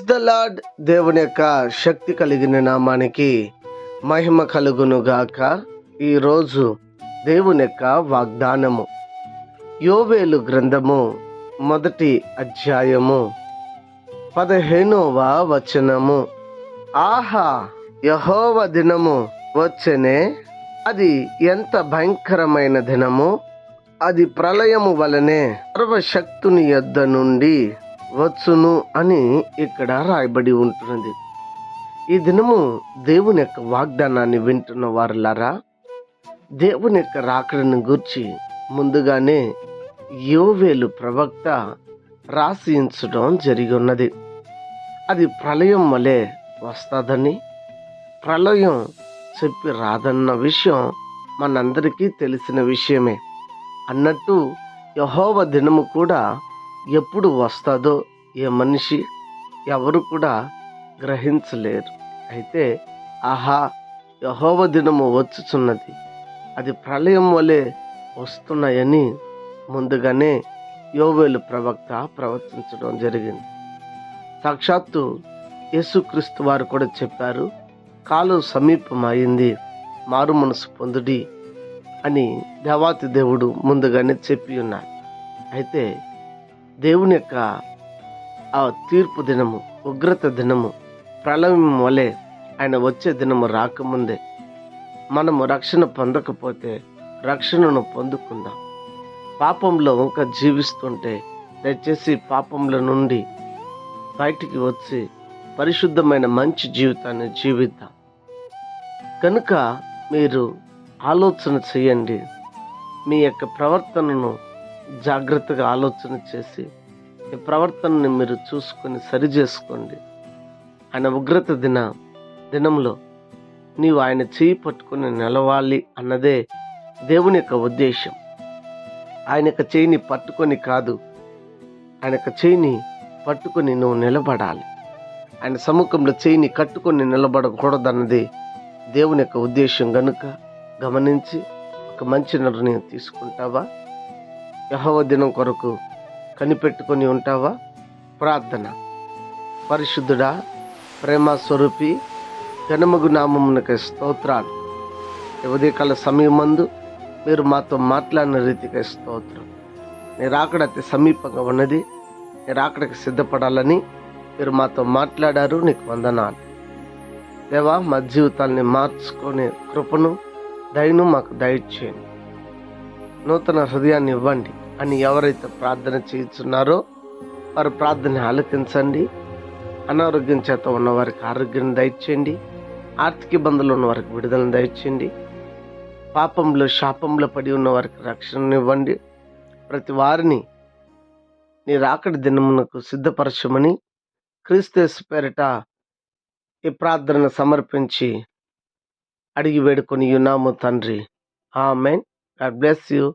Praise the lord దేవుని యొక్క శక్తి కలిగిన నామానికి మహిమ కలుగును గాక ఈరోజు దేవుని యొక్క వాగ్దానము. యోవేలు గ్రంథము మొదటి అధ్యాయము పదిహేనవ వచనము. ఆహా యహోవ దినము వచ్చనే. అది ఎంత భయంకరమైన దినము. అది ప్రళయము వలనే సర్వశక్తుని యొద్ద నుండి వచ్చును అని ఇక్కడ రాయబడి ఉంటుంది ఈ దినము దేవుని యొక్క వాగ్దానాన్ని వింటున్న వారులారా దేవుని యొక్క రాకడను గూర్చి ముందుగానే యోవేలు ప్రవక్త రాసించడం జరిగి ఉన్నది అది ప్రళయం వలె వస్తుందని ప్రళయం చెప్పి రాదన్న విషయం మనందరికీ తెలిసిన విషయమే. అన్నట్టు యహోవ దినము కూడా ఎప్పుడు వస్తుందో ఏ మనిషి ఎవరు కూడా గ్రహించలేరు. అయితే ఆహా యహోవ దినము వచ్చుచున్నది. అది ప్రళయం వలె వస్తున్నాయని ముందుగానే యోవేలు ప్రవక్త ప్రవర్తించడం జరిగింది. సాక్షాత్తు యేసుక్రీస్తు వారు కూడా చెప్పారు కాలు సమీపమైంది మారు మనసు పొందుడి అని దేవాతి దేవుడు ముందుగానే చెప్పి ఉన్నారు. అయితే దేవుని యొక్క ఆ తీర్పు దినము ఉగ్రత దినము ప్రళయం వలె ఆయన వచ్చే దినము రాకముందే మనము రక్షణ పొందకపోతే రక్షణను పొందుకుందాం. పాపంలో ఇంకా జీవిస్తుంటే దయచేసి పాపంలో నుండి బయటికి వచ్చి పరిశుద్ధమైన మంచి జీవితాన్ని జీవిద్దాం. కనుక మీరు ఆలోచన చేయండి. మీ యొక్క ప్రవర్తనను జాగ్రత్తగా ఆలోచన చేసి మీ ప్రవర్తనని మీరు చూసుకొని సరి చేసుకోండి. ఆయన ఉగ్రత దిన దినంలో నీవు ఆయన చేయి పట్టుకుని నిలవాలి అన్నదే దేవుని యొక్క ఉద్దేశం. ఆయన యొక్క చేయిని పట్టుకొని కాదు ఆయన యొక్క చేయిని పట్టుకొని నువ్వు నిలబడాలి. ఆయన సముఖంలో చేయిని కట్టుకొని నిలబడకూడదన్నది దేవుని యొక్క ఉద్దేశం. గనుక గమనించి ఒక మంచి నిర్ణయం తీసుకుంటావా? యహోవ దినం కొరకు కనిపెట్టుకొని ఉంటావా? ప్రార్థన. పరిశుద్ధుడా ప్రేమ స్వరూపి గణమగు నామమునకి స్తోత్రాలు. ఉదయకాల సమయం మందు మీరు మాతో మాట్లాడిన రీతికి స్తోత్రం. నేను రాకడ అతి సమీపంగా ఉన్నది నేను రాకడకి సిద్ధపడాలని మీరు మాతో మాట్లాడారు నీకు వందనాలు. దేవా మా జీవితాల్ని మార్చుకునే కృపను దయను మాకు దయచేయండి. నూతన హృదయాన్ని ఇవ్వండి. అని ఎవరైతే ప్రార్థన చేస్తున్నారో వారు ప్రార్థన ఆలకించండి. అనారోగ్యం చేత ఉన్నవారికి ఆరోగ్యం దయచేయండి. ఆర్థిక ఇబ్బందులు ఉన్న వారికి విడుదలను దయచేయండి. పాపంలో శాపంలో పడి ఉన్న వారికి రక్షణనివ్వండి ప్రతి వారిని నీ రాకడి దినమునకు సిద్ధపరచమని క్రీస్తు పేరిట ఈ ప్రార్థనను సమర్పించి అడిగి వేడుకొని యునాము తండ్రి. ఆమెన్. God bless you.